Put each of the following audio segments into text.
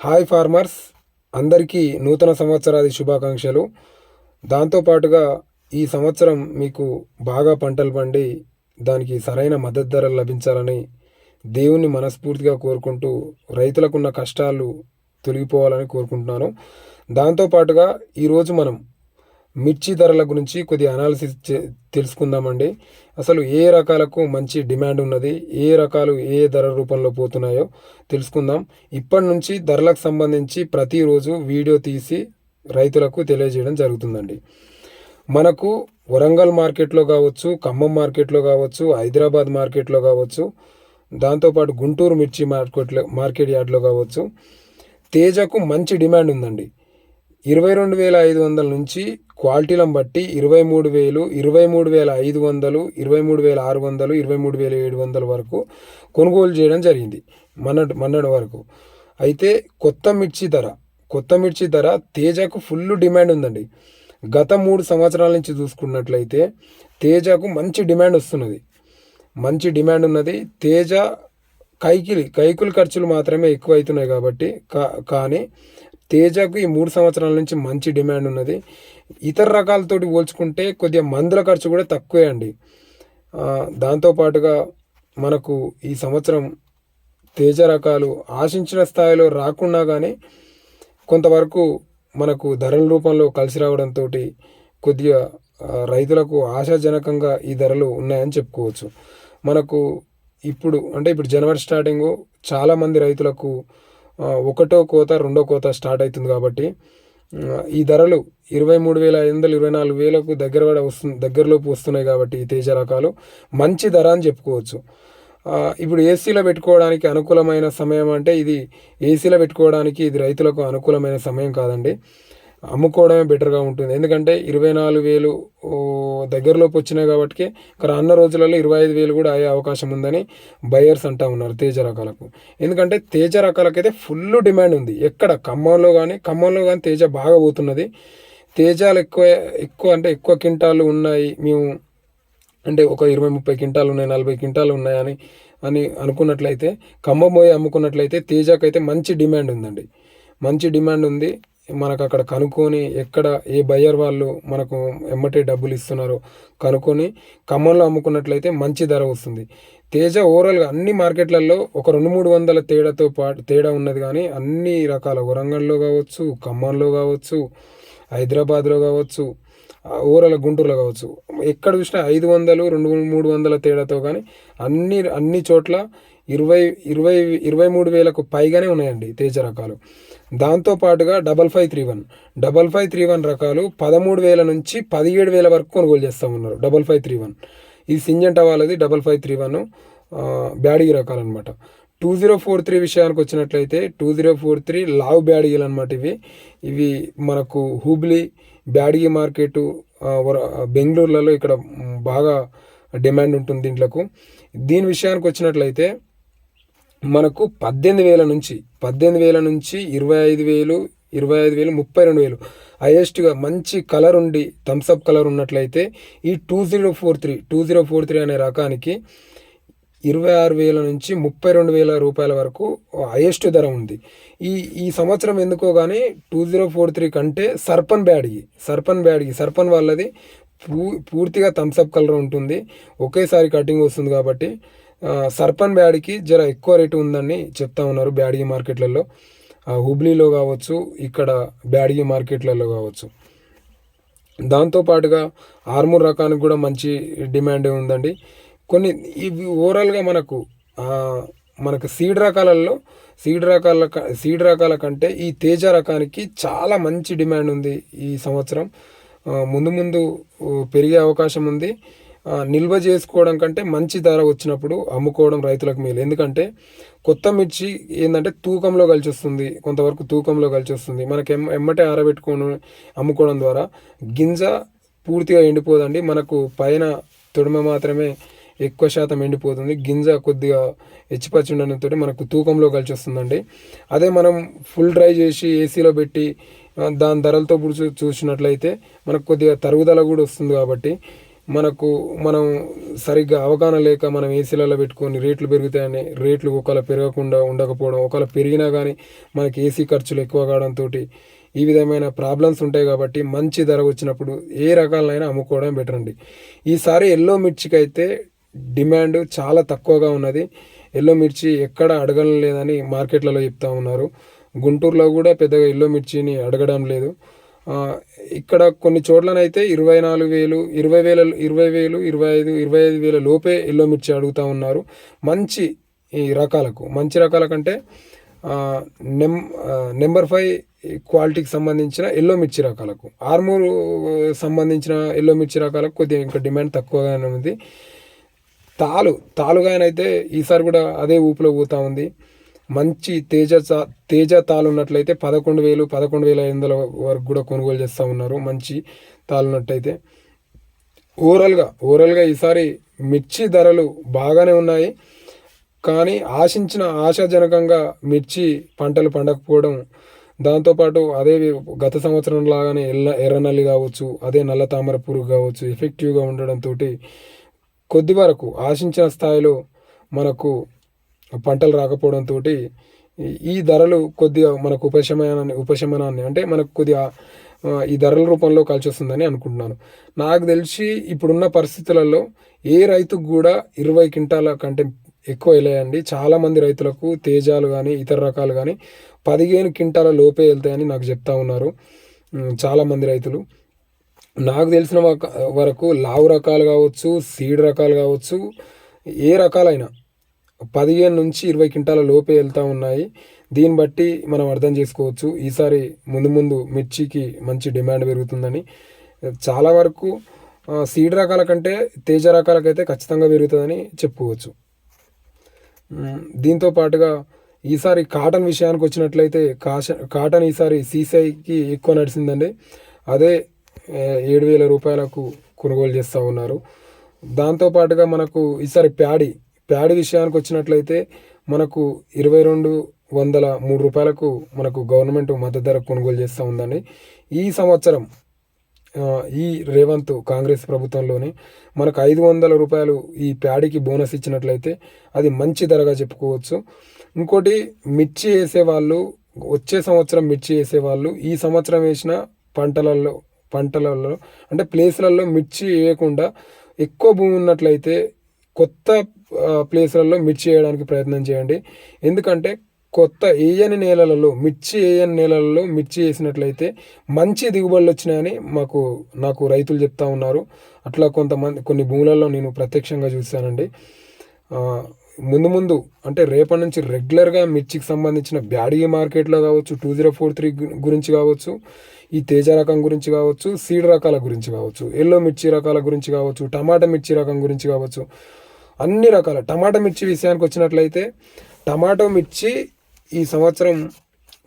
Hi farmers అందరికీ నూతన సంవత్సరాది శుభాకాంక్షలు. దాంతోపాటుగా ఈ సంవత్సరం మీకు బాగా పంటలు పండి దానికి సరైన మద్దతు ధరలు లభించాలని దేవుణ్ణి మనస్ఫూర్తిగా కోరుకుంటూ రైతులకున్న కష్టాలు తొలగిపోవాలని కోరుకుంటున్నాను. దాంతోపాటుగా ఈరోజు మనం మిర్చి ధరల గురించి కొద్దిగా అనాలిసిస్ తెలుసుకుందామండి. అసలు ఏ రకాలకు మంచి డిమాండ్ ఉన్నది ఏ రకాలు ఏ ధర రూపంలో పోతున్నాయో తెలుసుకుందాం. ఇప్పటి నుంచి ధరలకు సంబంధించి ప్రతిరోజు వీడియో తీసి రైతులకు తెలియజేయడం జరుగుతుందండి. మనకు వరంగల్ మార్కెట్లో కావచ్చు ఖమ్మం మార్కెట్లో కావచ్చు హైదరాబాద్ మార్కెట్లో కావచ్చు దాంతోపాటు గుంటూరు మిర్చి మార్కెట్లో మార్కెట్ యార్డ్లో కావచ్చు తేజకు మంచి డిమాండ్ ఉందండి. ఇరవై రెండు వేల ఐదు వందల నుంచి క్వాలిటీలను బట్టి ఇరవై మూడు వేలు ఇరవై మూడు వేల ఐదు వందలు ఇరవై మూడు వేల ఆరు వందలు ఇరవై మూడు వేల ఏడు వందల వరకు కొనుగోలు చేయడం జరిగింది. మొన్నటి మొన్నటి వరకు. అయితే కొత్త మిర్చి ధర కొత్త మిర్చి ధర తేజకు ఫుల్ డిమాండ్ ఉందండి. గత మూడు సంవత్సరాల నుంచి చూసుకున్నట్లయితే తేజకు మంచి డిమాండ్ వస్తున్నది. మంచి డిమాండ్ ఉన్నది. తేజ కైకిలి కైకుల ఖర్చులు మాత్రమే ఎక్కువ అవుతున్నాయి కాబట్టి కా కానీ తేజకు ఈ మూడు సంవత్సరాల నుంచి మంచి డిమాండ్ ఉన్నది. ఇతర రకాలతోటి పోల్చుకుంటే కొద్దిగా మందుల ఖర్చు కూడా తక్కువే అండి. దాంతోపాటుగా మనకు ఈ సంవత్సరం తేజ రకాలు ఆశించిన స్థాయిలో రాకున్నా కానీ కొంతవరకు మనకు ధరల రూపంలో కలిసి రావడంతో కొద్దిగా రైతులకు ఆశాజనకంగా ఈ ధరలు ఉన్నాయని చెప్పుకోవచ్చు. మనకు ఇప్పుడు అంటే ఇప్పుడు జనవరి స్టార్టింగు చాలామంది రైతులకు ఒకటో కోత రెండో కోత స్టార్ట్ అవుతుంది కాబట్టి ఈ ధరలు ఇరవై మూడు వేల ఐదు వందలు ఇరవై నాలుగు వేలకు దగ్గర పడ వస్తుంది దగ్గరలోపు వస్తున్నాయి కాబట్టి ఈ తేజ రకాలు. మంచి ధర అని చెప్పుకోవచ్చు. ఇప్పుడు ఏసీలో పెట్టుకోవడానికి అనుకూలమైన సమయం అంటే ఇది ఏసీలో పెట్టుకోవడానికి ఇది రైతులకు అనుకూలమైన సమయం కాదండి. అమ్ముకోవడమే బెటర్గా ఉంటుంది. ఎందుకంటే ఇరవై నాలుగు వేలు దగ్గరలోకి వచ్చినాయి కాబట్టి ఇక్కడ అన్న రోజులలో ఇరవై ఐదు వేలు కూడా అయ్యే అవకాశం ఉందని బయర్స్ అంటా ఉన్నారు తేజ రకాలకు. ఎందుకంటే తేజ రకాలకైతే ఫుల్ డిమాండ్ ఉంది. ఎక్కడ? ఖమ్మంలో కానీ ఖమ్మంలో కానీ తేజ బాగా పోతున్నది. తేజాలు ఎక్కువ ఎక్కువ అంటే ఎక్కువ క్వింటాలు ఉన్నాయి. మేము అంటే ఒక ఇరవై ముప్పై క్వింటాలు ఉన్నాయి నలభై క్వింటాలు ఉన్నాయని అని అనుకున్నట్లయితే ఖమ్మం పోయి అమ్ముకున్నట్లయితే తేజాకైతే మంచి డిమాండ్ ఉందండి. మంచి డిమాండ్ ఉంది. మనకు అక్కడ కనుక్కొని ఎక్కడ ఏ బయ్యర్ వాళ్ళు మనకు ఎమ్మటే డబ్బులు ఇస్తున్నారో కనుక్కొని ఖమ్మంలో అమ్ముకున్నట్లయితే మంచి ధర వస్తుంది. తేజ ఓవరాల్గా అన్ని మార్కెట్లలో ఒక రెండు మూడు వందల తేడాతో పాటు తేడా ఉన్నది కానీ అన్ని రకాల వరంగల్లో కావచ్చు ఖమ్మంలో కావచ్చు హైదరాబాద్లో కావచ్చు ఓవరాల్ గుంటూరులో కావచ్చు. ఎక్కడ చూసినా ఐదు వందలు రెండు మూడు వందల తేడాతో కానీ అన్ని అన్ని చోట్ల ఇరవై ఇరవై ఇరవై మూడు వేలకు పైగానే ఉన్నాయండి తేజ రకాలు. దాంతో పాటుగా double five three one. Double five three one రకాలు పదమూడు వేల నుంచి పదిహేడు వేల వరకు కొనుగోలు చేస్తూ ఉన్నారు డబల్ ఫైవ్ త్రీ వన్. ఇది సింజంటా వాళ్ళది డబల్ ఫైవ్ త్రీ వన్ బ్యాడీ రకాలు అనమాట టూ జీరో ఫోర్ త్రీ విషయానికి వచ్చినట్లయితే టూ జీరో ఫోర్ త్రీ లావ్ బ్యాడీలు అనమాట ఇవి. ఇవి మనకు హూబ్లీ బ్యాడీ మార్కెట్ బెంగళూరులలో ఇక్కడ బాగా డిమాండ్ ఉంటుంది దీంట్లకు. దీని విషయానికి వచ్చినట్లయితే మనకు పద్దెనిమిది వేల నుంచి పద్దెనిమిది వేల నుంచి ఇరవై ఐదు వేలు ఇరవై ఐదు వేలు ముప్పై రెండు వేలు. హైయెస్ట్గా మంచి కలర్ ఉండి థమ్స్అప్ కలర్ ఉన్నట్లయితే ఈ two zero four three two zero four three అనే రకానికి ఇరవై ఆరు వేల నుంచి ముప్పై రెండు వేల రూపాయల వరకు హైయెస్ట్ ధర ఉంది. ఈ ఈ సంవత్సరం ఎందుకో కానీ టూ జీరో ఫోర్ త్రీ కంటే సర్పన్ బ్యాడ్గి సర్పన్ బ్యాడ్గి సర్పన్ వాళ్ళది పూ పూర్తిగా థమ్స్అప్ కలర్ ఉంటుంది. ఒకేసారి కటింగ్ వస్తుంది కాబట్టి సర్పన్ బ్యాడ్కి జర ఎక్కువ రేటు ఉందని చెప్తా ఉన్నారు బ్యాడ్గి మార్కెట్లలో. హుబ్లీలో కావచ్చు ఇక్కడ బ్యాడ్గి మార్కెట్లలో కావచ్చు. దాంతోపాటుగా ఆర్మూర్ రకానికి కూడా మంచి డిమాండ్ ఉందండి. కొన్ని ఇవి ఓవరాల్గా మనకు మనకు సీడ్ రకాలలో సీడ్ రకాల క- సీడ్ రకాల కంటే ఈ తేజ రకానికి చాలా మంచి డిమాండ్ ఉంది ఈ సంవత్సరం. ముందు ముందు పెరిగే అవకాశం ఉంది. నిల్వ చేసుకోవడం కంటే మంచి ధర వచ్చినప్పుడు అమ్ముకోవడం రైతులకు మేలు. ఎందుకంటే కొత్త మిర్చి ఏంటంటే తూకంలో కలిసి వస్తుంది కొంతవరకు తూకంలో కలిసి వస్తుంది మనకి ఎమ్ ఎమ్మటే ఆరబెట్టుకొని అమ్ముకోవడం ద్వారా గింజ పూర్తిగా ఎండిపోదండి. మనకు పైన తొడిమ మాత్రమే ఎక్కువ శాతం ఎండిపోతుంది. గింజ కొద్దిగా హెచ్చిపచ్చి ఉండడంతో మనకు తూకంలో కలిసి వస్తుందండి అదే మనం ఫుల్ డ్రై చేసి ఏసీలో పెట్టి దాని ధరలతో ఇప్పుడు చూసినట్లయితే మనకు కొద్దిగా తరుగుదల కూడా వస్తుంది కాబట్టి మనకు మనం సరిగ్గా అవగాహన లేక మనం ఏసీలలో పెట్టుకొని రేట్లు పెరుగుతాయని రేట్లు ఒకవేళ పెరగకుండా ఉండకపోవడం ఒకవేళ పెరిగినా కానీ మనకి ఏసీ ఖర్చులు ఎక్కువ కావడంతో ఈ విధమైన ప్రాబ్లమ్స్ ఉంటాయి కాబట్టి మంచి ధర వచ్చినప్పుడు ఏ రకాలైనా అమ్ముకోవడం బెటర్ అండి. ఈసారి ఎల్లో మిర్చికి అయితే డిమాండ్ చాలా తక్కువగా ఉన్నది. ఎల్లో మిర్చి ఎక్కడ అడగడం లేదని మార్కెట్లలో చెప్తా ఉన్నారు. గుంటూరులో కూడా పెద్దగా ఎల్లో మిర్చిని అడగడం లేదు. ఇక్కడ కొన్ని చోట్లనైతే ఇరవై నాలుగు వేలు ఇరవై వేల ఇరవై వేలు ఇరవై ఐదు ఇరవై ఐదు వేల లోపే ఎల్లో మిర్చి అడుగుతూ ఉన్నారు. మంచి ఈ రకాలకు మంచి రకాల కంటే నెం నెంబర్ ఫైవ్ క్వాలిటీకి సంబంధించిన ఎల్లో మిర్చి రకాలకు ఆర్మూర్ సంబంధించిన ఎల్లో మిర్చి రకాలకు కొద్దిగా ఇంకా డిమాండ్ తక్కువగానే ఉంది. తాలు తాలుగానైతే ఈసారి కూడా అదే ఊపిలో పోతూ ఉంది. మంచి తేజ తేజ తాలు ఉన్నట్లయితే పదకొండు వేలు పదకొండు వేల ఐదు వందల వరకు కూడా కొనుగోలు చేస్తూ ఉన్నారు మంచి తాలు ఉన్నట్టయితే ఓవరాల్గా ఓవరాల్గా ఈసారి మిర్చి ధరలు బాగానే ఉన్నాయి. కానీ ఆశించిన ఆశాజనకంగా మిర్చి పంటలు పండకపోవడం దాంతోపాటు అదే గత సంవత్సరం లాగానే ఎల్ల ఎర్రనల్లి కావచ్చు అదే నల్ల తామర పురుగు కావచ్చు ఎఫెక్టివ్గా ఉండడంతో కొద్ది వరకు ఆశించిన స్థాయిలో మనకు పంటలు రాకపోవడంతో ఈ ధరలు కొద్దిగా మనకు ఉపశమనాన్ని ఉపశమనాన్ని అంటే మనకు కొద్దిగా ఈ ధరల రూపంలో కలిసి వస్తుందని అనుకుంటున్నాను. నాకు తెలిసి ఇప్పుడున్న పరిస్థితులలో ఏ రైతుకు కూడా ఇరవై క్వింటాల కంటే ఎక్కువ వెళ్ళాయండి. చాలామంది రైతులకు తేజాలు కానీ ఇతర రకాలు కానీ పదిహేను క్వింటాల లోపే వెళ్తాయని నాకు చెప్తా ఉన్నారు. చాలామంది రైతులు. నాకు తెలిసిన వరకు లావు రకాలు కావచ్చు సీడ్ రకాలు కావచ్చు ఏ రకాలైనా పదిహేను నుంచి ఇరవై క్వింటాల లోపే వెళ్తూ ఉన్నాయి. దీన్ని బట్టి మనం అర్థం చేసుకోవచ్చు. ఈసారి ముందు ముందు మిర్చికి మంచి డిమాండ్ పెరుగుతుందని. చాలా వరకు సీడ్ రకాల కంటే తేజ రకాలకైతే ఖచ్చితంగా పెరుగుతుందని చెప్పుకోవచ్చు. దీంతో పాటుగా ఈసారి కాటన్ విషయానికి వచ్చినట్లయితే కాష కాటన్ ఈసారి సీసీఐకి ఎక్కువ నడిచిందండి అదే ఏడు వేల రూపాయలకు కొనుగోలు చేస్తూ ఉన్నారు. దాంతోపాటుగా మనకు ఈసారి ప్యాడీ ప్యాడ్ విషయానికి వచ్చినట్లయితే మనకు ఇరవై రెండు వందల మూడు రూపాయలకు మనకు గవర్నమెంట్ మద్దతు ధర కొనుగోలు చేస్తూ ఉందండి. ఈ సంవత్సరం ఈ రేవంత్ కాంగ్రెస్ ప్రభుత్వంలోని మనకు ఐదు వందల రూపాయలు ఈ ప్యాడీకి బోనస్ ఇచ్చినట్లయితే అది మంచి ధరగా చెప్పుకోవచ్చు. ఇంకోటి మిర్చి వేసేవాళ్ళు వచ్చే సంవత్సరం మిర్చి వేసేవాళ్ళు ఈ సంవత్సరం వేసిన పంటలలో పంటలలో అంటే ప్లేస్లలో మిర్చి వేయకుండా ఎక్కువ భూమి ఉన్నట్లయితే కొత్త ప్లేస్లలో మిర్చి వేయడానికి ప్రయత్నం చేయండి. ఎందుకంటే కొత్త ఏయని నేలలలో మిర్చి ఏయని నేలలలో మిర్చి వేసినట్లయితే మంచి దిగుబడులు వచ్చినాయని మాకు నాకు రైతులు చెప్తా ఉన్నారు. అట్లా కొంతమంది కొన్ని భూములలో నేను ప్రత్యక్షంగా చూశానండి. ముందు ముందు అంటే రేపటి నుంచి రెగ్యులర్గా మిర్చికి సంబంధించిన బ్యాడీ మార్కెట్లో కావచ్చు టూ జీరో ఫోర్ త్రీ గురించి కావచ్చు ఈ తేజ రకం గురించి కావచ్చు సీడ్ రకాల గురించి కావచ్చు ఎల్లో మిర్చి రకాల గురించి కావచ్చు టమాటా మిర్చి రకం గురించి కావచ్చు అన్ని రకాల టమాటా మిర్చి విషయానికి వచ్చినట్లయితే టమాటో మిర్చి ఈ సంవత్సరం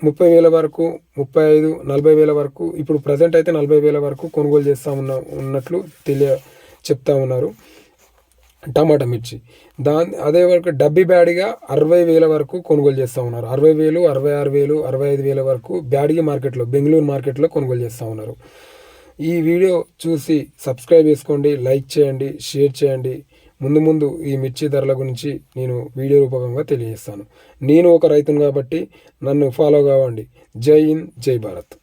ముప్పై వేల వరకు ముప్పై ఐదు నలభై వేల వరకు ఇప్పుడు ప్రజెంట్ అయితే నలభై వేల వరకు కొనుగోలు చేస్తూ ఉన్న ఉన్నట్లు తెలియ చెప్తా ఉన్నారు టమాటా మిర్చి. దాని అదే వరకు డబ్బీ బ్యాడిగా అరవై వేల వరకు కొనుగోలు చేస్తూ ఉన్నారు. అరవై వేలు అరవై ఆరు వేలు అరవై ఐదు వేల వరకు బ్యాడిగి మార్కెట్లో బెంగళూరు మార్కెట్లో కొనుగోలు చేస్తూ ఉన్నారు. ఈ వీడియో చూసి సబ్స్క్రైబ్ చేసుకోండి లైక్ చేయండి షేర్ చేయండి. ముందు ముందు ఈ మిర్చి ధరల గురించి నేను వీడియో రూపకంగా తెలియజేస్తాను. నేను ఒక రైతును కాబట్టి నన్ను ఫాలో కావండి. జై హింద్ జై భారత్.